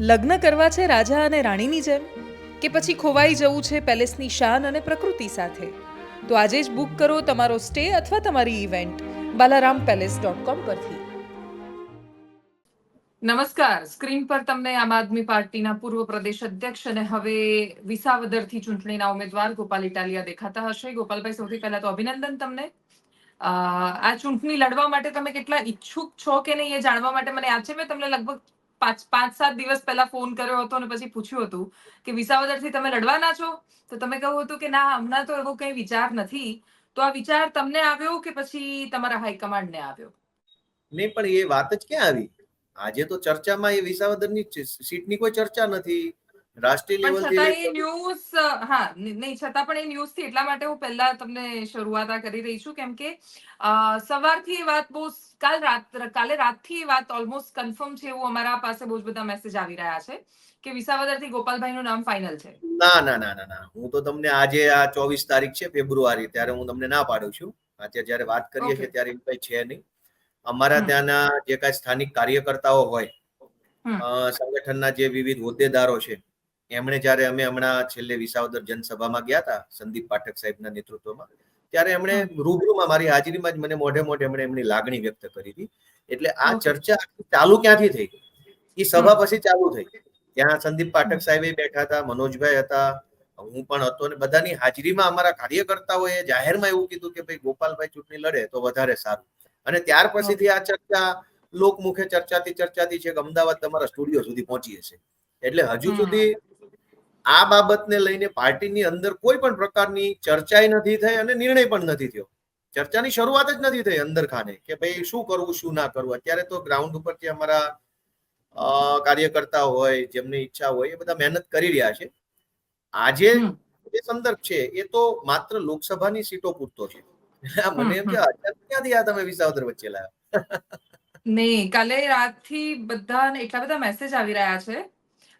લગ્ન કરવા છે રાજા અને રાણીની જેમ? કે પછી ખોવાઈ જવું છે પેલેસની શાન અને પ્રકૃતિ સાથે? તો આજે જ બુક કરો તમારો સ્ટે અથવા તમારી event Balaram palace dot com પરથી. નમસ્કાર. સ્ક્રીન પર તમને આમ આદમી પાર્ટીના પૂર્વ પ્રદેશ અધ્યક્ષ અને હવે વિસાવદરથી ચૂંટણીના ઉમેદવાર ગોપાલ ઇટાલિયા દેખાતા હશે. ગોપાલભાઈ, સૌથી પહેલા તો અભિનંદન તમને. આ ચૂંટણી લડવા માટે તમે કેટલા ઈચ્છુક છો કે નહીં એ જાણવા માટે મને યાદ છે. મેં તમને લગભગ પાંચ પાંચ સાત દિવસ પહેલા ફોન કર્યો હતો અને પછી પૂછ્યું હતું કે વિસાવદરથી તમે લડવાના છો? તો તમે કહ્યું હતું કે ના, હમણાં તો એવો કંઈ વિચાર નથી. તો આ વિચાર તમને આવ્યો કે પછી તમારા હાઈકમાન્ડને આવ્યો? નહીં, પણ એ વાત જ ક્યાં આવી? આજે તો ચર્ચામાં એ વિસાવદરની સીટની કોઈ ચર્ચા નથી. રાષ્ટ્રીય લેવલથી ન્યૂઝ હા નહીં છતાં પણ એ ન્યૂઝથી એટલા માટે હું પહેલા તમને શરૂઆત કરી રહી છું કેમ કે સવારથી એ વાત બહુ કાલ રાત કાલે રાતથી એ વાત ઓલમોસ્ટ કન્ફર્મ છે એવું અમારા પાસે બહુ જ બધા મેસેજ આવી રહ્યા છે કે વિસાવદરથી ગોપાલભાઈ નું નામ ફાઇનલ છે. ના ના ના ના ના. હું તો તમને આજે આ ચોવીસ તારીખ છે ફેબ્રુઆરી ત્યારે હું તમને ના પાડું છું. આજે જ્યારે વાત કરીએ છીએ ત્યારે એવું કઈ છે નહીં. અમારા ત્યાંના જે કાંઈ સ્થાનિક કાર્યકર્તાઓ હોય સંગઠનના જે વિવિધ હોદ્દેદારો છે એમણે જ્યારે અમે હમણાં છેલ્લે વિસાવદર જનસભામાં ગયા હતા સંદીપ પાઠક સાહેબના નેતૃત્વમાં ત્યારે એમણે રૂબરૂમાં મારી હાજરીમાં જ મને મોઢે મોઢે એમણે એમની લાગણી વ્યક્ત કરી હતી. એટલે આ ચર્ચા ચાલુ ક્યાંથી થઈ? એ સભા પછી ચાલુ થઈ. ત્યાં સંદીપ પાઠક સાહેબે બેઠા હતા મનોજભાઈ હતા હું પણ હતો અને બધાની હાજરીમાં અમારા કાર્યકર્તાઓએ જાહેરમાં એવું કીધું કે ભાઈ ગોપાલભાઈ ચૂંટણી લડે તો વધારે સારું. અને ત્યાર પછીથી આ ચર્ચા લોકમુખે ચર્ચાથી ચર્ચાથી છે કે અમદાવાદ તમારા સ્ટુડિયો સુધી પહોંચી હશે. એટલે હજુ સુધી આ બાબતને લઈને પાર્ટીની અંદર કોઈ પણ પ્રકારની ચર્ચાએ નથી થઈ અને નિર્ણય પણ નથી થયો. ચર્ચાની શરૂઆત જ નથી થઈ અંદર ખાને કે ભાઈ શું કરવું શું ના કરવું. અત્યારે તો ગ્રાઉન્ડ ઉપર જે અમારા કાર્યકર્તા હોય જેમની ઈચ્છા હોય એ બધા મહેનત કરી રહ્યા છે. આજે જે સંદર્ભ છે એ તો માત્ર લોકસભાની સીટો પૂરતો છે. મને એમ કે ક્યાંથી આ તમે વિસાવદર વચ્ચે લાવ્યા? નહીં કાલે રાતથી બધા એટલા બધા મેસેજ આવી રહ્યા છે.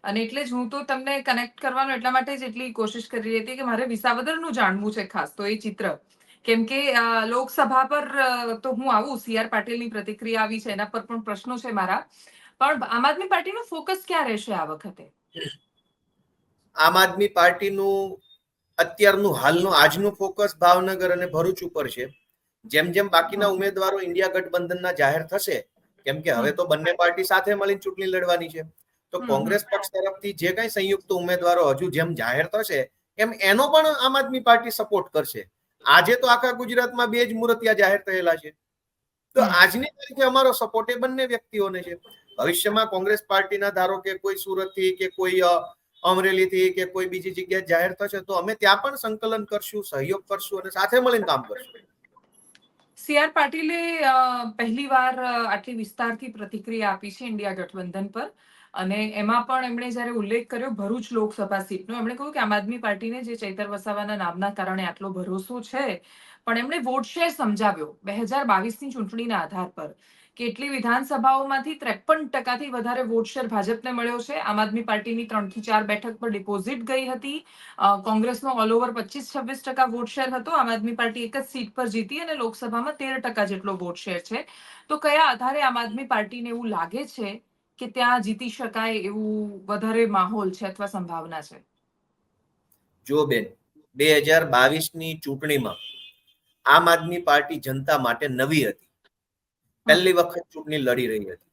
અને એટલે જ હું તો તમને કનેક્ટ કરવાનો એટલા માટે જ એટલી કોશિશ કરી રહી હતી કે મારે વિસાવદરનું જાણવું છે ખાસ તો એ ચિત્ર. કેમ કે લોકસભા પર તો હું આવું સી આર પાટીલની પ્રતિક્રિયા આવી છે એના પર પણ પ્રશ્નો છે મારા. પણ આમ આદમી પાર્ટીનો ફોકસ ક્યાં રહેશે આ વખતે? આમ આદમી પાર્ટીનું અત્યારનું હાલનું આજનું ફોકસ ભાવનગર અને ભરૂચ ઉપર છે. જેમ જેમ બાકીના ઉમેદવારો ઇન્ડિયા ગઠબંધનના જાહેર થશે કેમ કે હવે તો બંને પાર્ટી સાથે મળીને ચૂંટણી લડવાની છે. તો કોંગ્રેસ પક્ષ તરફથી જે કઈ સંયુક્ત ઉમેદવારો હજુ જેમ જાહેર થશે એમ એનો પણ આમ આદમી પાર્ટી સપોર્ટ કરશે. આજે તો આખા ગુજરાતમાં બે જ મૂર્તિયા જાહેર થયેલા છે. તો આજની તારીખે અમારો સપોર્ટ એ બંને વ્યક્તિઓને છે. ભવિષ્યમાં કોંગ્રેસ પાર્ટીના ધારો કે કોઈ સુરતથી કે કોઈ અમરેલીથી કે કોઈ બીજી જગ્યાએ જાહેર થશે તો અમે ત્યાં પણ સંકલન કરશું સહયોગ કરશું અને સાથે મળીને કામ કરશું. સીઆર પાટીલે પહેલી વાર આટલી વિસ્તારથી પ્રતિક્રિયા આપી છે ઇન્ડિયા ગઠબંધન પર. અને એમાં પણ એમણે જ્યારે ઉલ્લેખ કર્યો ભરૂચ લોકસભા સીટનો, એમણે કહ્યું કે આમ આદમી પાર્ટીને જે ચૈતર વસાવાના નામના કારણે આટલો ભરોસો છે, પણ એમણે વોટ શેર સમજાવ્યો બે હજાર બાવીસની ચૂંટણીના આધાર પર કેટલી વિધાનસભાઓમાંથી ત્રેપન ટકાથી વધારે વોટ શેર ભાજપને મળ્યો છે. આમ આદમી પાર્ટીની ત્રણથી ચાર બેઠક પર ડિપોઝિટ ગઈ હતી. કોંગ્રેસનો ઓલ ઓવર પચીસ છવ્વીસ ટકા વોટ શેર હતો. આમ આદમી પાર્ટી એક જ સીટ પર જીતી અને લોકસભામાં તેર ટકા જેટલો વોટ શેર છે. તો કયા આધારે આમ આદમી પાર્ટીને એવું લાગે છે કે ત્યાં જીતી શકાય એવું વધારે માહોલ છે અથવા સંભાવના છે? જો બેન, બે હજાર બાવીસની ચૂંટણીમાં આમ આદમી પાર્ટી જનતા માટે નવી હતી. પહેલી વખત ચૂંટણી લડી રહી હતી.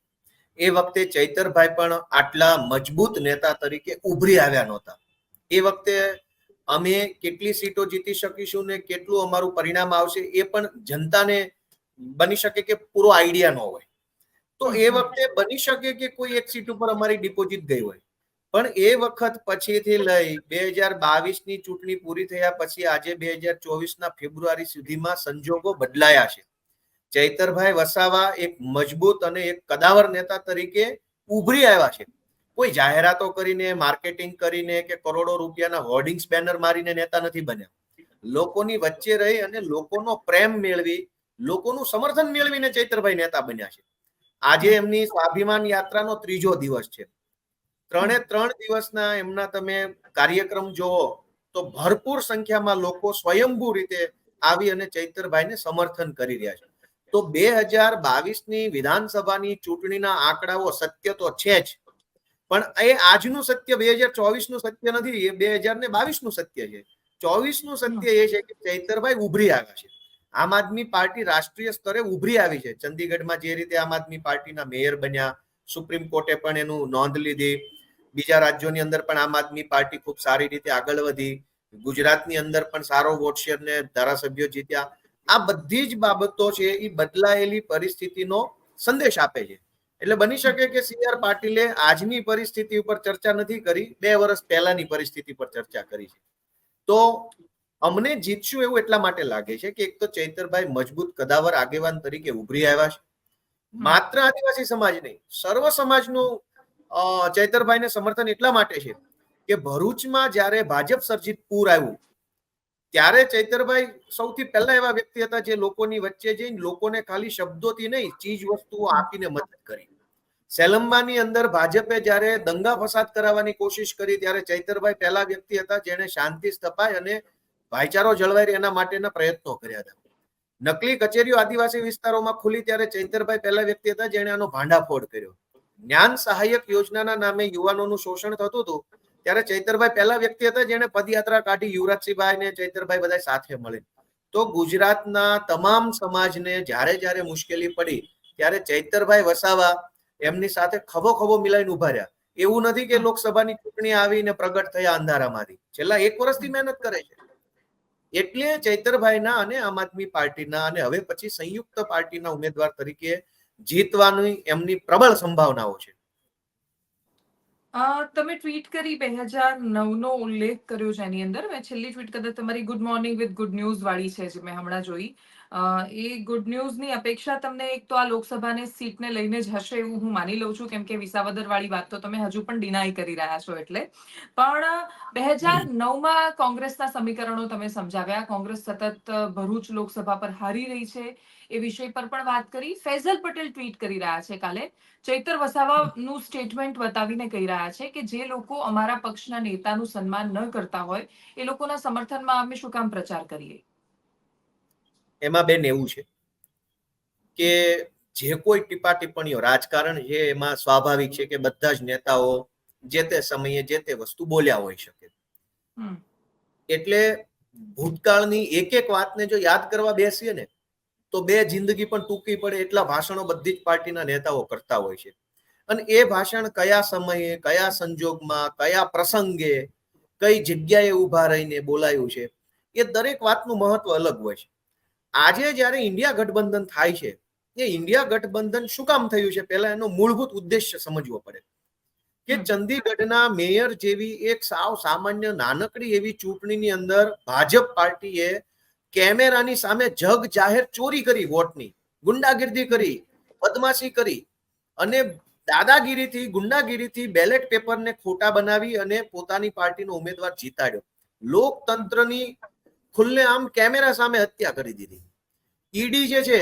એ વખતે ચૈતરભાઈ પણ આટલા મજબૂત નેતા તરીકે ઉભરી આવ્યા નહોતા. એ વખતે અમે કેટલી સીટો જીતી શકીશું ને કેટલું અમારું પરિણામ આવશે એ પણ જનતાને બની શકે કે પૂરો આઈડિયા ન હોય. તો એ વખતે બની શકે કે કોઈ એક સીટ ઉપર અમારી ડિપોઝિટ ગઈ હોય. પણ એ વખત પછીથી લઈ બે હજાર બાવીસની ચૂંટણી પૂરી થયા પછી આજે બે હજાર ચોવીસ ના ફેબ્રુઆરી સુધીમાં સંજોગો બદલાયા છે. ચૈતરભાઈ વસાવા એક મજબૂત અને એક કદાવર નેતા તરીકે ઉભરી આવ્યા છે. કોઈ જાહેરાતો કરીને માર્કેટિંગ કરીને કે કરોડો રૂપિયાના હોર્ડિંગ્સ બેનર મારીને નેતા નથી બન્યા. લોકોની વચ્ચે રહી અને લોકોનો પ્રેમ મેળવી લોકોનું સમર્થન મેળવીને ચૈતરભાઈ નેતા બન્યા છે. આજે એમની સ્વાભિમાન યાત્રાનો ત્રીજો દિવસ છે. ત્રણે ત્રણ દિવસના એમના તમે કાર્યક્રમ જોવો, તો ભરપૂર સંખ્યામાં લોકો સ્વયંભૂ રીતે આવી અને ચૈતરભાઈને સમર્થન કરી રહ્યા છે. તો બે હજાર બાવીસની વિધાનસભાની ચૂંટણીના આંકડાઓ સત્ય તો છે જ, પણ એ આજનું સત્ય, બે હજાર ચોવીસનું સત્ય નથી, એ બે હજાર ને બાવીસનું સત્ય છે. ચોવીસનું સત્ય એ છે કે ચૈતરભાઈ ઉભરી આવ્યા છે. આમ આદમી પાર્ટી રાષ્ટ્રીય સ્તરે ઉભરી આવી છે. ચંદીગઢમાં જે રીતે આમ આદમી પાર્ટીના મેયર બન્યા, સુપ્રીમ કોર્ટે પણ એનું નોંધ લીધી. બીજા રાજ્યોની અંદર પણ આમ આદમી પાર્ટી ખૂબ સારી રીતે આગળ વધી. ગુજરાતની અંદર પણ સારો વોટ ને ધારાસભ્યો જીત્યા. આ બધી જ બાબતો છે એ બદલાયેલી પરિસ્થિતિનો સંદેશ આપે છે. એટલે બની શકે કે સી આર પાટીલે આજની પરિસ્થિતિ ઉપર ચર્ચા નથી કરી, બે વર્ષ પહેલાની પરિસ્થિતિ પર ચર્ચા કરી છે. તો અમને જીતશું એવું એટલા માટે લાગે છે કે એક તો ચૈતરભાઈ મજબૂત કદાવર આગેવાન તરીકે ઉભરી આવ્યા છે. માત્ર આદિવાસી સમાજ નહીં સર્વ સમાજનું ચૈતરભાઈને સમર્થન એટલા માટે છે કે ભરૂચમાં જ્યારે ભાજપ સર્જિત પૂર આવ્યું ત્યારે ચૈતરભાઈ સૌથી પહેલા એવા વ્યક્તિ હતા જે લોકોની વચ્ચે જઈને લોકોને ખાલી શબ્દોથી નહીં ચીજ વસ્તુઓ આપીને મદદ કરી. સેલંબાની અંદર ભાજપે જ્યારે દંગા ફસાદ કરાવવાની કોશિશ કરી ત્યારે ચૈતરભાઈ પહેલા વ્યક્તિ હતા જેણે શાંતિ સ્થપાય અને ભાઈચારો જળવાય એના માટેના પ્રયત્નો કર્યા હતા. નકલી કચેરીઓ આદિવાસી વિસ્તારોમાં ખુલી ત્યારે ચૈતરભાઈ પહેલા વ્યક્તિ હતા જેણે આનો ભાંડાફોડ કર્યો. જ્ઞાન સહાયક યોજનાના નામે યુવાનોનું શોષણ થતું હતું ત્યારે ચૈતરભાઈ પહેલા વ્યક્તિ હતા જેણે પદયાત્રા કાઢી યુવરાજસિંહભાઈ ને ચૈતરભાઈ બધા સાથે મળી તો ગુજરાતના તમામ સમાજને જ્યારે જ્યારે મુશ્કેલી પડી ત્યારે ચૈતરભાઈ વસાવા એમની સાથે ખભો ખભો મિલાઈને ઊભા રહ્યા. એવું નથી કે લોકસભાની ચૂંટણી આવીને પ્રગટ થયા અંધારામાંથી. છેલ્લા એક વર્ષથી મહેનત કરે છે. એટલે ચૈતરભાઈના અને આમ આદમી પાર્ટીના અને હવે પછી સંયુક્ત પાર્ટીના ઉમેદવાર તરીકે જીતવાની એમની પ્રબળ સંભાવનાઓ છે. તમે ટ્વીટ કરી બે હજાર નવનો ઉલ્લેખ કર્યો છે એની અંદર. મેં છેલ્લી ટ્વીટ કદાચ તમારી good morning with good news વાળી છે જે મેં હમણાં જોઈ. એ ગુડ ન્યૂઝની અપેક્ષા તમને એક તો આ લોકસભાની સીટને લઈને જ હશે એવું હું માની લઉં છું, કેમ કે વિસાવદરવાળી વાત તો તમે હજુ પણ ડિનાય કરી રહ્યા છો એટલે. પણ, બે હજાર નવમાં કોંગ્રેસના સમીકરણો તમે સમજાવ્યા. કોંગ્રેસ સતત ભરૂચ લોકસભા પર હારી રહી છે એ વિષય પર પણ વાત કરી. ફૈઝલ પટેલ ટ્વીટ કરી રહ્યા છે કાલે. ચૈતર વસાવાનું સ્ટેટમેન્ટ બતાવીને કહી રહ્યા છે કે જે લોકો અમારા પક્ષના નેતાનું સન્માન ન કરતા હોય, એ લોકોના સમર્થનમાં અમે શું કામ પ્રચાર કરીએ? એમાં બેન એવું છે કે જે કોઈ ટીપા ટિપ્પણીઓ રાજકારણ છે એમાં સ્વાભાવિક છે કે બધા જ નેતાઓ જે તે સમયે જે તે વસ્તુ બોલ્યા હોઈ શકે. એટલે ભૂતકાળની એક એક વાતને જો યાદ કરવા બેસીએ ને તો બે જિંદગી પણ ટૂંકી પડે એટલા ભાષણો બધી જ પાર્ટીના નેતાઓ કરતા હોય છે. અને એ ભાષણ કયા સમયે કયા સંજોગમાં કયા પ્રસંગે કઈ જગ્યાએ ઊભા રહીને બોલાયું છે એ દરેક વાતનું મહત્વ અલગ હોય છે. આજે જ્યારે ઇન્ડિયા ગઠબંધન થાય છે એ ઇન્ડિયા ગઠબંધન શું કામ થયું છે? પહેલા એનો મૂળભૂત ઉદ્દેશ્ય સમજવો પડે. કે ચંદીગઢના મેયર જેવી એક સાવ સામાન્ય નાનકડી એવી ચૂંટણીની અંદર ભાજપ પાર્ટીએ કેમેરાની સામે જગ જાહેર ચોરી કરી વોટની. ગુંડાગીર્દી કરી બદમાશી કરી અને દાદાગીરીથી ગુંડાગીરીથી બેલેટ પેપરને ખોટા બનાવી અને પોતાની પાર્ટીનો ઉમેદવાર જીતાડ્યો. લોકતંત્રની ખુલ્લેઆમ કેમેરા સામે હત્યા કરી દીધી. ઈડી જે છે,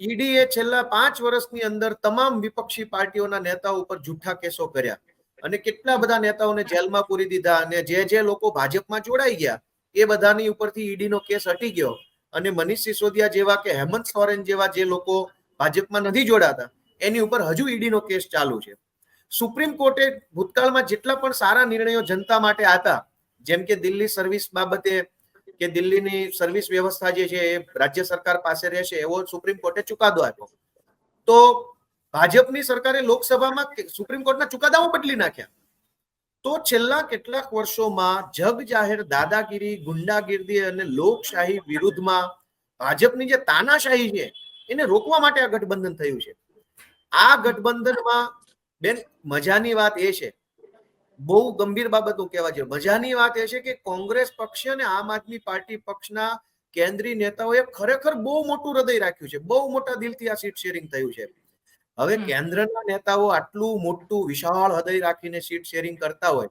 ઈડી એ છેલ્લા પાંચ વર્ષની અંદર તમામ વિપક્ષી પાર્ટીઓના નેતાઓ ઉપર જૂઠા કેસો કર્યા અને કેટલા બધા નેતાઓને જેલમાં પૂરી દીધા અને જે જે લોકો ભાજપમાં જોડાઈ ગયા, એ બધાની ઉપરથી ઈડીનો કેસ હટી ગયો અને મનીષ સિસોદિયા જેવા કે હેમંત સોરેન જેવા જે લોકો ભાજપમાં નથી જોડાતા, એની ઉપર હજુ ઈડીનો કેસ ચાલુ છે. સુપ્રીમ કોર્ટે ભૂતકાળમાં જેટલા પણ સારા નિર્ણયો જનતા માટે આપ્યા, જેમ કે દિલ્હી સર્વિસ બાબતે કે દિલ્હીની સર્વિસ વ્યવસ્થા જે છે એ રાજ્ય સરકાર પાસે રહેશે એવો સુપ્રીમ કોર્ટે ચુકાદો આપ્યો. તો ભાજપની સરકારે લોકસભામાં સુપ્રીમ કોર્ટના ચુકાદાઓ બદલી નાખ્યા. તો છેલ્લા કેટલાક વર્ષોમાં જગ જાહેર દાદાગીરી ગુંડાગીરી અને લોકશાહી વિરુદ્ધમાં ભાજપની જે તાનાશાહી છે એને રોકવા માટે આ ગઠબંધન થયું છે. આ ગઠબંધનમાં બેન, મજાની વાત એ છે બહુ ગંભીર બાબતો કહેવા છે મજાની વાત એ છે કે કોંગ્રેસ પક્ષ અને આમ આદમી પાર્ટી પક્ષના કેન્દ્રીય નેતાઓએ ખરેખર બહુ મોટું હૃદય રાખ્યું છે. બહુ મોટા દિલથી આ સીટ શેરિંગ થયું છે. હવે કેન્દ્રના નેતાઓ આટલું મોટું વિશાળ હૃદય રાખીને સીટ શેરિંગ કરતા હોય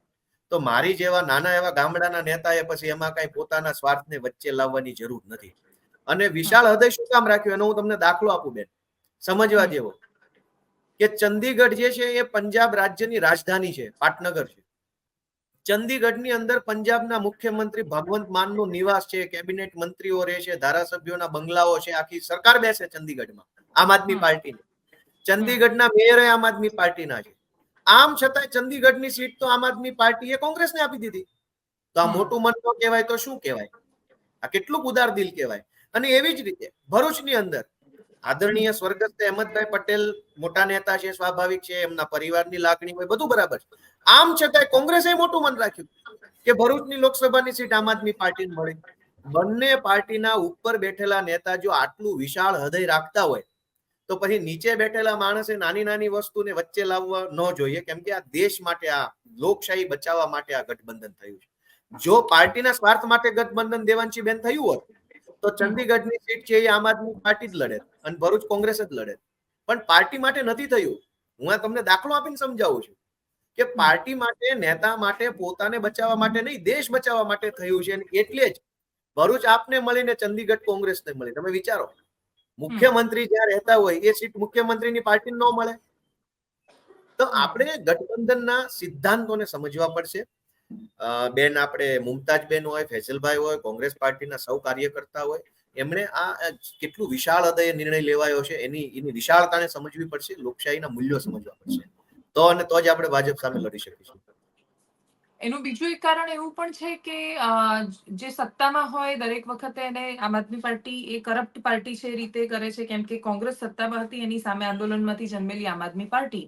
તો મારી જેવા નાના એવા ગામડાના નેતાએ પછી એમાં કઈ પોતાના સ્વાર્થને વચ્ચે લાવવાની જરૂર નથી. અને વિશાળ હૃદય શું કામ રાખ્યું? એનો હું તમને દાખલો આપું બેન. સમજવા જેવો. કે ચંદીગઢ જે છે એ પંજાબ રાજ્યની રાજધાની છે પાટનગર છે. ચંદીગઢની અંદર પંજાબના મુખ્યમંત્રી ભગવંત માનનો નિવાસ છે કેબિનેટ મંત્રીઓ રહે છે ધારાસભ્યોના બંગલાઓ છે આખી સરકાર બેસે ચંદીગઢમાં આમ આદમી પાર્ટીની. ચંદીગઢના મેયર આમ આદમી પાર્ટીના છે. આમ છતાંય ચંદીગઢની સીટ તો આમ આદમી પાર્ટીએ કોંગ્રેસને આપી દીધી. તો આ મોટું મન ન કહેવાય તો શું કહેવાય? આ કેટલું ઉદાર દિલ કહેવાય? અને એવી જ રીતે ભરૂચની અંદર આદરણીય સ્વર્ગસ્થ અહેમદભાઈ પટેલ મોટા નેતા છે, સ્વાભાવિક છે, એમના પરિવારની લાગણી હોય, બધું બરાબર. છે આમ છતાં કોંગ્રેસે મોટું મન રાખ્યું કે ભરૂચની લોકસભાની સીટ આમ આદમી પાર્ટીને મળી. બંને પાર્ટીના ઉપર બેઠેલા નેતા જો આટલું વિશાળ હૃદય રાખતા હોય, તો પછી નીચે બેઠેલા માણસે નાની નાની વસ્તુને વચ્ચે લાવવા ન જોઈએ, કેમ કે આ દેશ માટે, આ લોકશાહી બચાવવા માટે આ ગઠબંધન થયું છે. જો પાર્ટીના સ્વાર્થ માટે ગઠબંધન દેવાંશી બેન થયું હોત તો ચંદીગઢની સીટ છે એ આમ આદમી પાર્ટી જ લડે અને ભરૂચ કોંગ્રેસ જ લડે. પણ પાર્ટી માટે નથી થયું. હું આ તમને દાખલો આપીને સમજાવું છું કે પાર્ટી માટે, નેતા માટે, પોતાને બચાવવા માટે નહીં, દેશ બચાવવા માટે થયું છે એટલે જ ભરૂચ આપને મળીને ચંદીગઢ કોંગ્રેસને મળી. તમે વિચારો, મુખ્યમંત્રી જ્યાં રહેતા હોય, એ સીટ મુખ્યમંત્રીની પાર્ટી ન મળે. તો આપણે ગઠબંધનના સિદ્ધાંતોને સમજવા પડશે. બેન આપણે મુમતાજ બેન હોય, ફેઝલભાઈ હોય, કોંગ્રેસ પાર્ટીના સૌ કાર્યકર્તા હોય, એમણે આ કેટલું વિશાળ હૃદયે નિર્ણય લેવાયો છે, એની એની વિશાળતાને સમજવી પડશે, લોકશાહીના મૂલ્યો સમજવા પડશે. તો અને તો જ આપણે ભાજપ સામે લડી શકીશું. એનું બીજું એક કારણ એવું પણ છે કે જે સત્તામાં હોય, દરેક વખતે એને આમ આદમી પાર્ટી, એ કરપ્ટ પાર્ટી છે રીતે કરે છે, કેમ કે કોંગ્રેસ સત્તામાં હતી, એની સામે આંદોલનમાંથી જન્મેલી આમ આદમી પાર્ટી.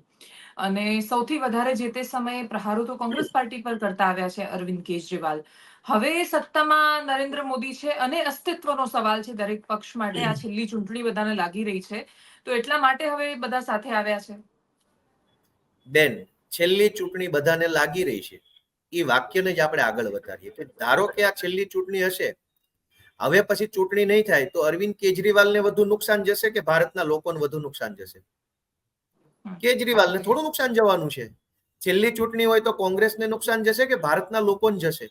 અને સૌથી વધારે જે તે સમયે પ્રહારો તો કોંગ્રેસ પાર્ટી પર કરતા આવ્યા છે અરવિંદ કેજરીવાલ. હવે સત્તામાં નરેન્દ્ર મોદી છે અને અસ્તિત્વનો સવાલ છે દરેક પક્ષ માટે આ છેલ્લી ચૂંટણી બધાને લાગી રહી છે. તો એટલા માટે હવે બધા સાથે આવ્યા છે. બેન છેલ્લી ચૂંટણી બધાને લાગી રહી છે. એ વાક્યને જ આપણે આગળ વધારીએ. કે ધારો કે આ છેલ્લી ચૂંટણી હશે હવે પછી ચૂંટણી નહીં થાય તો અરવિંદ કેજરીવાલને વધુ નુકસાન જશે કે ભારતના લોકોને વધુ નુકસાન જશે? કેજરીવાલને થોડું નુકસાન જવાનું છે. છેલ્લી ચૂંટણી હોય તો કોંગ્રેસને નુકસાન જશે કે ભારતના લોકોને જશે?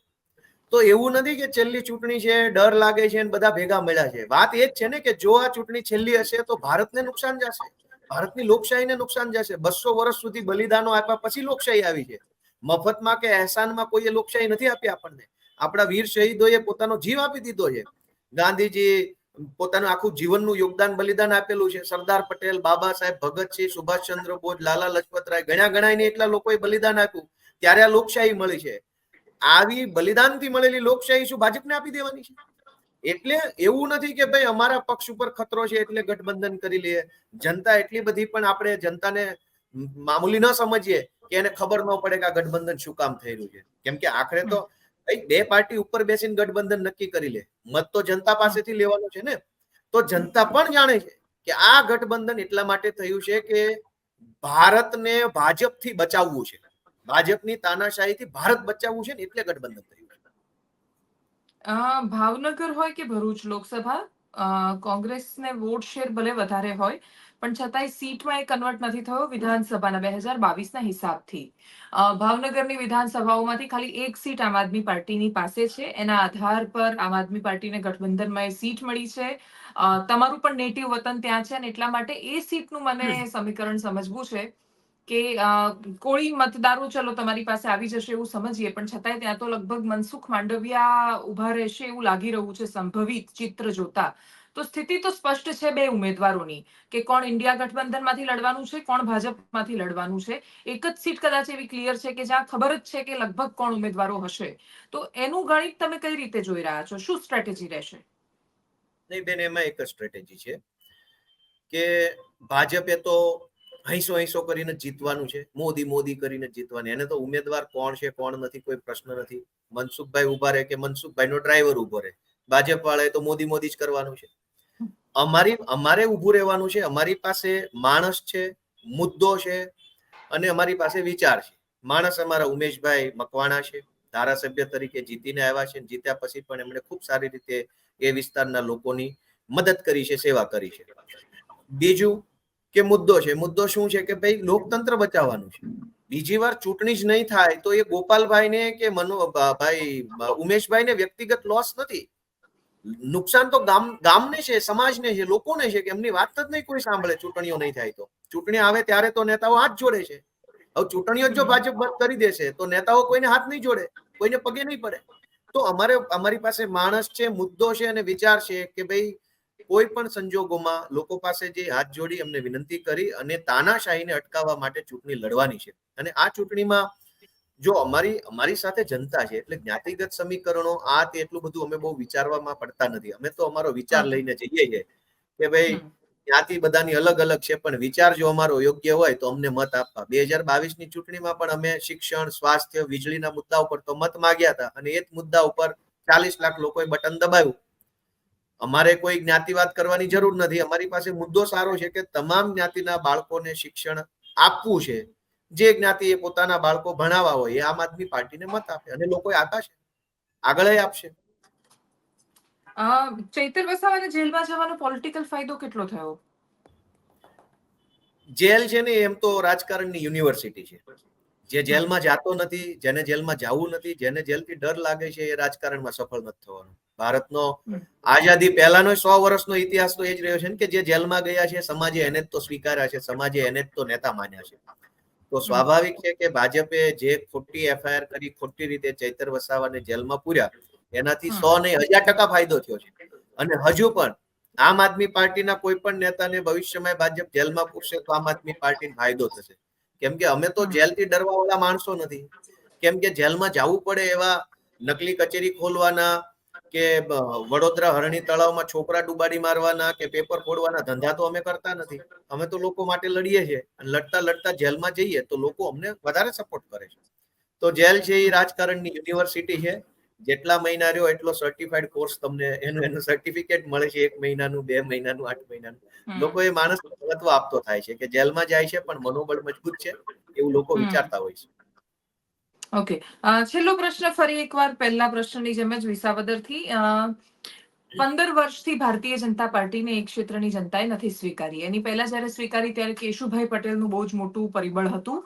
તો એવું નથી કે છેલ્લી ચૂંટણી છે ડર લાગે છે અને બધા ભેગા મળ્યા છે. વાત એ જ છે ને કે જો આ ચૂંટણી છેલ્લી હશે તો ભારતને નુકસાન જશે. ભારતની લોકશાહીને નુકસાન જશે. બસો વર્ષ સુધી બલિદાનો આપ્યા પછી લોકશાહી આવી છે. મફતમાં કે અહેસાનમાં કોઈએ લોકશાહી નથી આપી આપણને. આપણા વીર શહીદોએ પોતાનો જીવ આપી દીધો છે. ગાંધીજી પોતાનું આખું જીવનનું યોગદાન, બલિદાન આપેલું છે. સરદાર પટેલ, બાબા સાહેબ ભગતસિંહ સુભાષચંદ્ર બોઝ, લાલા લજપત રાય, ઘણા ઘણા એટલા લોકોએ બલિદાન આપ્યું. ત્યારે આ લોકશાહી મળી છે. આવી બલિદાનથી મળેલી લોકશાહી શું ભાજપને આપી દેવાની છે? એટલે એવું નથી કે ભાઈ અમારા પક્ષ ઉપર ખતરો છે એટલે ગઠબંધન કરી લઈએ. જનતા એટલી બધી પણ આપણે જનતાને મામૂલી ન સમજીએ કે એને ખબર ન પડે કે આ ગઠબંધન શું કામ થઈ છે. કેમ કે આખરે તો બે પાર્ટી ઉપર બેસીને ગઠબંધન નક્કી કરી લે. મત તો જનતા પાસેથી લેવાનો છે ને. તો જનતા પણ જાણે છે કે આ ગઠબંધન એટલા માટે થયું છે કે ભારતને ભાજપથી બચાવવું છે. ભાજપની તાનાશાહીથી ભારત બચાવવું છે ને એટલે ગઠબંધન થયું છે. ભાવનગર હોય કે ભરૂચ લોકસભા? કોંગ્રેસને વોટ શેર ભલે વધારે હોય પણ છતાંય સીટમાં એ કન્વર્ટ નથી થયો વિધાનસભાના બે હજાર બાવીસના હિસાબથી. ભાવનગરની વિધાનસભાઓમાંથી ખાલી એક સીટ આમ આદમી પાર્ટીની પાસે છે. એના આધાર પર આમ આદમી પાર્ટીને ગઠબંધનમાં એ સીટ મળી છે. તમારું પણ નેટિવ વતન ત્યાં છે અને એટલા માટે એ સીટનું મને સમીકરણ સમજવું છે. કે કોળી મતદારો, ચલો, તમારી પાસે આવી જશે એવું સમજીએ, પણ છતાંય ત્યાં તો લગભગ મનસુખ માંડવિયા ઊભા રહેશે એવું લાગી રહ્યું છે સંભવિત ચિત્ર જોતા. તો સ્થિતિ તો સ્પષ્ટ છે બે ઉમેદવારોની, કે કોણ ઇન્ડિયા ગઠબંધનમાંથી લડવાનું છે, કોણ ભાજપમાંથી લડવાનું છે. એક જ સીટ કદાચ એવી ક્લિયર છે કે જ્યાં ખબર જ છે કે લગભગ કોણ ઉમેદવારો હશે. તો એનું ગણિત તમે કઈ રીતે જોઈ રહ્યા છો? શું સ્ટ્રેટેજી રહેશે? નહીં બેન, એમાં એક જ સ્ટ્રેટેજી છે કે ભાજપે તો હૈસો હૈસો કરીને જીતવાનું છે, મોદી મોદી કરીને જીતવાની. એને તો ઉમેદવાર કોણ છે, કોણ નથી, કોઈ પ્રશ્ન નથી. મનસુખભાઈ ઊભા રહે કે મનસુખભાઈ નો ડ્રાઈવર ઊભો રહે? ભાજપ વાળાએ તો મોદી મોદી જ કરવાનું છે. અમારી, અમારે ઊભું રહેવાનું છે, અમારી પાસે માણસ છે, મુદ્દો છે અને અમારી પાસે વિચાર છે. માણસ અમારા ઉમેશભાઈ મકવાણા છે, ધારાસભ્ય તરીકે જીતીને આવ્યા છે, જીત્યા પછી પણ એમણે ખૂબ સારી રીતે એ વિસ્તારના લોકોની મદદ કરી છે, સેવા કરી છે. બીજું કે મુદ્દો છે? મુદ્દો શું છે કે ભાઈ લોકતંત્ર બચાવવાનું છે. બીજી વાર ચૂંટણી જ નહીં થાય તો એ ગોપાલભાઈને કે મનો ભાઈ ઉમેશભાઈને વ્યક્તિગત લોસ નથી. નુકસાન તો ગામ, ગામને છે, સમાજને છે, લોકોને છે કે એમની વાત જ નહીં કોઈ સાંભળે ચૂંટણીઓ નહીં થાય તો. ચૂંટણી આવે ત્યારે તો નેતાઓ હાથ જોડે છે. હવે ચૂંટણીઓ જ જો ભાજપ બંધ કરી દેશે તો નેતાઓ કોઈને હાથ નહીં જોડે, કોઈને પગે નહીં પડે. તો અમારે, અમારી પાસે માણસ છે, મુદ્દો છે અને વિચાર છે કે ભાઈ કોઈ પણ સંજોગોમાં લોકો પાસે જે હાથ જોડી અમને વિનંતી કરી અને તાનાશાહીને અટકાવવા માટે ચૂંટણી લડવાની છે. અને આ ચૂંટણીમાં જો અમારી અમારી સાથે જનતા છે એટલે જ્ઞાતિગત સમીકરણો આ તે એટલું બધું અમે બહુ વિચારવામાં પડતા નથી. અમે તો અમારો વિચાર લઈને જઈએ છીએ કે ભાઈ. જ્ઞાતિ બધાની અલગ અલગ છે પણ વિચાર જો અમારો યોગ્ય હોય તો અમને મત આપવા. બે હજાર બાવીસની ચૂંટણીમાં પણ અમે શિક્ષણ સ્વાસ્થ્ય વીજળીના મુદ્દા ઉપર તો મત માંગ્યા હતા અને એ જ મુદ્દા ઉપર ચાલીસ લાખ લોકોએ બટન દબાવ્યું. અમારે કોઈ જ્ઞાતિવાદ કરવાની જરૂર નથી. અમારી પાસે મુદ્દો સારો છે કે તમામ જ્ઞાતિના બાળકોને શિક્ષણ આપવું છે. જે જ્ઞાતિ એ પોતાના બાળકો ભણાવવા હોય એ આમ આદમી પાર્ટીને મત આપે અને લોકો છે. આગળ આપશે. ચૈતર વસાવાને જેલમાં જવાનો પોલિટિકલ ફાયદો કેટલો થયો? જેલ છે ને એમ તો રાજકારણની યુનિવર્સિટી છે. જે જેલમાં જાતો નથી જેને જેલમાં જવું નથી જેને જેલથી ડર લાગે છે એ રાજકારણમાં સફળ નથી થવાનું. ભારતનો. આઝાદી પહેલાનો સો વર્ષનો ઇતિહાસ તો એ જ રહ્યો છે કે જે જેલમાં ગયા છે સમાજે એને જ તો સ્વીકાર્યા છે સમાજે એને જ તો નેતા માન્યા છે. તો સ્વાભાવિક છે કે ભાજપે જે ખોટી એફઆઈઆર કરી ખોટી રીતે ચૈતર વસાવાને જેલમાં પૂર્યા એનાથી સો ને હજાર ટકા ફાયદો થયો છે. અને હજુ પણ આમ આદમી પાર્ટીના કોઈ પણ નેતાને ભવિષ્યમાં ભાજપ જેલમાં પૂરશે તો આમ આદમી પાર્ટીને ફાયદો થશે. કેમ કે અમે તો જેલથી ડરવા વાળા માણસો નથી. કેમ કે જેલમાં જવું પડે એવા નકલી કચેરી ખોલવાના કે વડોદરા હરણી તળાવમાં છોકરા ડુબાડી મારવાના કે પેપર ફોડવાના ધંધા તો અમે કરતા નથી. અમે તો લોકો માટે લડીએ છીએ. અને લડતા લડતા જેલમાં જઈએ તો લોકો અમને વધારે સપોર્ટ કરે છે. તો જેલ છે એ રાજકારણની યુનિવર્સિટી છે. જેટલા મહિના રહ્યો એટલો સર્ટિફાઈડ કોર્સ તમને એનું એનું સર્ટિફિકેટ મળે છે એક મહિનાનું બે મહિનાનું આઠ મહિનાનું. લોકો એ માણસ મહત્વ આપતો થાય છે કે જેલમાં જાય છે પણ મનોબળ મજબૂત છે એવું લોકો વિચારતા હોય છે. ઓકે છેલ્લો પ્રશ્ન ફરી એકવાર પહેલા પ્રશ્નની જેમ જ વિસાવદરથી. પંદર વર્ષથી ભારતીય જનતા પાર્ટીને એક ક્ષેત્રની જનતાએ નથી સ્વીકારી. એની પહેલા જ્યારે સ્વીકારી ત્યારે કેશુભાઈ પટેલનું બહુ જ મોટું પરિબળ હતું.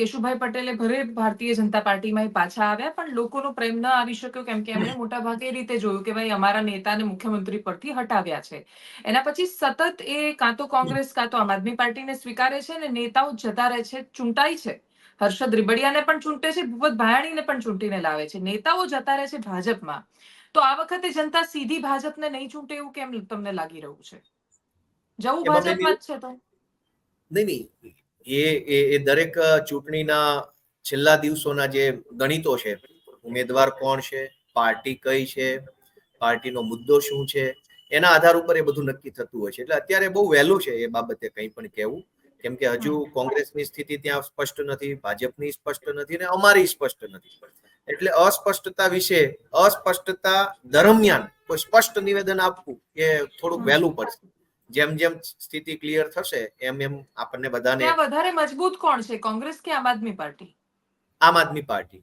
કેશુભાઈ પટેલે ભલે ભારતીય જનતા પાર્ટીમાં પાછા આવ્યા, પણ લોકોનો પ્રેમ ન આવી શક્યો, કેમ કે એમણે મોટા ભાગે એ રીતે જોયું કે ભાઈ અમારા નેતાને મુખ્યમંત્રી પરથી હટાવ્યા છે. એના પછી સતત એ કાં તો કોંગ્રેસ, કાં તો આમ આદમી પાર્ટીને સ્વીકારે છે અને નેતાઓ જતા રહે છે, ચૂંટાય છે. હર્ષદ રીબડિયાને પણ ચૂંટે છે ભૂપત ભાયાણીને પણ ચૂંટીને લાવે છે. નેતાઓ જતા રહે છે ભાજપમાં. તો આ વખતે જનતા સીધી ભાજપને નહીં ચૂંટે એવું કેમ તમને લાગી રહ્યું છે? જવું ભાજપમાં જ છે તો. નહીં નહીં. એ એ દરેક ચૂંટણીના છેલ્લા દિવસોના જે ગણિતો છે ઉમેદવાર કોણ છે પાર્ટી કઈ છે પાર્ટીનો મુદ્દો શું છે એના આધાર ઉપર એ બધું નક્કી થતું હોય છે. એટલે અત્યારે બહુ વહેલું છે એ બાબતે કંઈ પણ કહેવું. કેમ કે હજુ કોંગ્રેસની સ્થિતિ ત્યાં સ્પષ્ટ નથી ભાજપની સ્પષ્ટ નથી અને અમારી સ્પષ્ટ નથી. એટલે અસ્પષ્ટતા વિશે અસ્પષ્ટતા દરમિયાન કોઈ સ્પષ્ટ નિવેદન આપવું એ થોડુંક વહેલું પડશે. જેમ જેમ સ્થિતિ ક્લિયર થશે એમ એમ આપણને બધાને વધારે મજબૂત કોણ છે કોંગ્રેસ કે આમ આદમી પાર્ટી? આમ આદમી પાર્ટી.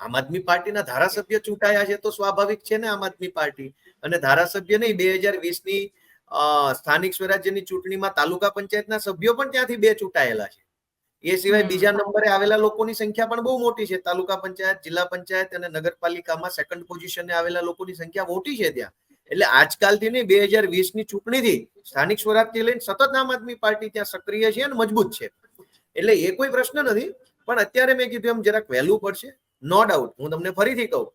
આમ આદમી પાર્ટીના ધારાસભ્ય ચૂંટાયા છે તો સ્વાભાવિક છે ને આમ આદમી પાર્ટી. અને ધારાસભ્ય નહીં બે હજાર વીસની સ્થાનિક સ્વરાજ્યની ચૂંટણીમાં તાલુકા પંચાયતના સભ્યો પણ ત્યાંથી બે ચૂંટાયેલા છે. એ સિવાય બીજા નંબરે આવેલા લોકોની સંખ્યા પણ બહુ મોટી છે. તાલુકા પંચાયત જિલ્લા પંચાયત અને નગરપાલિકામાં સેકન્ડ પોઝિશને આવેલા લોકોની સંખ્યા મોટી છે ત્યાં. એટલે આજકાલથી નહીં બે હજાર વીસની ચૂંટણીથી સ્થાનિક સ્વરાજથી લઈને સતત આમ આદમી પાર્ટી ત્યાં સક્રિય છે અને મજબૂત છે. એટલે એ કોઈ પ્રશ્ન નથી. પણ અત્યારે મેં કીધું એમ જરાક વહેલું પડશે. નો ડાઉટ હું તમને ફરીથી કહું.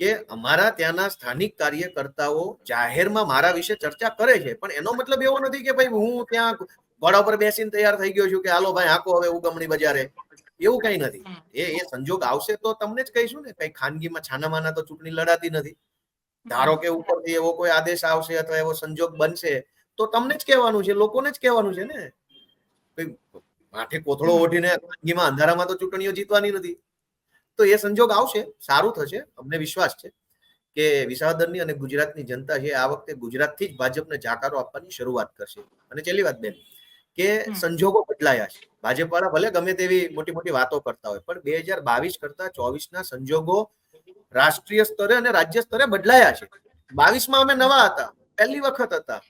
કે અમારા ત્યાંના સ્થાનિક કાર્યકર્તાઓ જાહેરમાં મારા વિશે ચર્ચા કરે છે. પણ એનો મતલબ એવો નથી કે ભાઈ હું ત્યાં ઘોડા પર બેસીને તૈયાર થઈ ગયો છું કે હાલો ભાઈ આંકો હવે ઉગમણી બજારે. એવું કઈ નથી. એ એ સંજોગ આવશે તો તમને જ કહીશું ને. કઈ ખાનગીમાં છાનામાના તો ચૂંટણી લડાતી નથી. ધારો કે ઉપરથી એવો કોઈ આદેશ આવશે અથવા એવો સંજોગ બનશે તો તમને જ કહેવાનું છે લોકોને જ કહેવાનું છે ને. ભાઈ, માથે કોથળો. ઓઢીને ખાનગીમાં અંધારામાં તો ચૂંટણીઓ જીતવાની નથી. તો એ સંજોગ આવશે સારું થશે અમને વિશ્વાસ છે કે વિસાવદરની અને ગુજરાતની જનતા છે આ વખતે ગુજરાતથી જ ભાજપને જાકારો આપવાની શરૂઆત કરશે. અને છેલ્લી વાત બેન કે સંજોગો બદલાયા છે. ભાજપ વાળા ભલે ગમે તેવી મોટી મોટી વાતો કરતા હોય પણ બે હજાર બાવીસ કરતા ચોવીસ ના સંજોગો રાષ્ટ્રીય સ્તરે અને રાજ્ય સ્તરે બદલાયા છે. બાવીસમાં અમે નવા હતા પહેલી વખત હતા.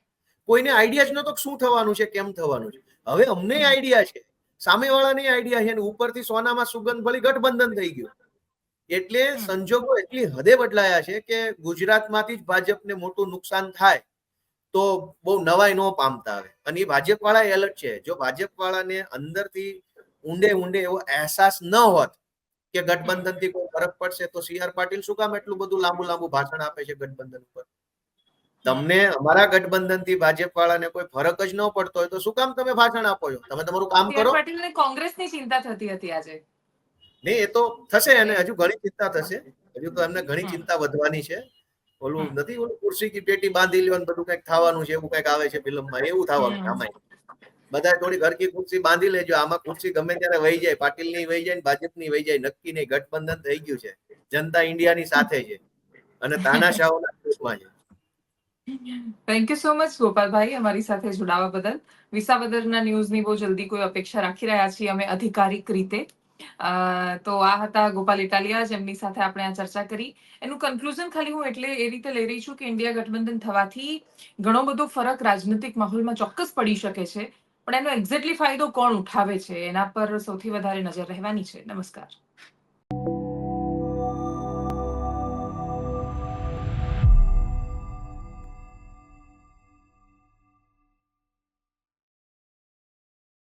કોઈને આઈડિયા જ નતો શું થવાનું છે કેમ થવાનું છે. હવે અમને આઈડિયા છે સામેવાળાને આઈડિયા છે અને ઉપરથી સોનામાં સુગંધ ભળી ગઠબંધન થઈ ગયું. એટલે સંજોગો એટલી હદે બદલાયા છે કે ગુજરાતમાંથી જ ભાજપને મોટું નુકસાન થાય તો બહુ નવાઈ ન પામતા આવે. અને એ ભાજપ વાળા એલર્ટ છે જો ભાજપ વાળાને અંદરથી ઊંડે ઊંડે એવો અહેસાસ ન હોત કે ગઠબંધનથી કોઈ ફરક પડશે તો સી આર પાટીલ શું કામ એટલું બધું લાંબુ લાંબુ ભાષણ આપે છે ગઠબંધન ઉપર? તમને અમારા ગઠબંધનથી ભાજપ વાળાને કોઈ ફરક જ ન પડતો હોય તો શું કામ તમે ભાષણ આપો છો? તમે તમારું કામ કરો? પાટીલને કોંગ્રેસની ચિંતા થતી હતી આજે. નહીં એ તો થશે અને હજુ ઘણી ચિંતા થશે. હજુ તો એમને ઘણી ચિંતા વધવાની છે. ઓલું નથી ઓલું કુર્સી કી પેટી બાંધી લ્યો ને બધું કંઈક થવાનું છે એવું કંઈક આવે છે ફિલ્મમાં. એવું થવાનું આમાં બધા થોડી ઘર કી ખુરશી બાંધી લેજો. આમાં ખુરશી ગમે ત્યારે વહી જાય પાટીલની વહી જાય ભાજપની વહી જાય નક્કી નહીં. ગઠબંધન થઈ ગયું છે. જનતા ઇન્ડિયાની સાથે છે. અને તાનાશાહોના ના છે. થેન્ક યુ સો મચ ગોપાલભાઈ અમારી સાથે જોડાવા બદલ. વિસાવદરના ન્યૂઝની બહુ જલ્દી કોઈ અપેક્ષા રાખી રહ્યા છીએ અમે અધિકારિક રીતે. તો આ હતા ગોપાલ ઇટાલિયા, જેમની સાથે આપણે આ ચર્ચા કરી. એનું કન્ક્લુઝન ખાલી હું એટલે એ રીતે લઈ રહી છું કે ઇન્ડિયા ગઠબંધન થવાથી ઘણો બધો ફરક રાજનીતિક માહોલમાં ચોક્કસ પડી શકે છે. પણ એનો એક્ઝેક્ટલી ફાયદો કોણ ઉઠાવે છે? એના પર સૌથી વધારે નજર રહેવાની છે. નમસ્કાર.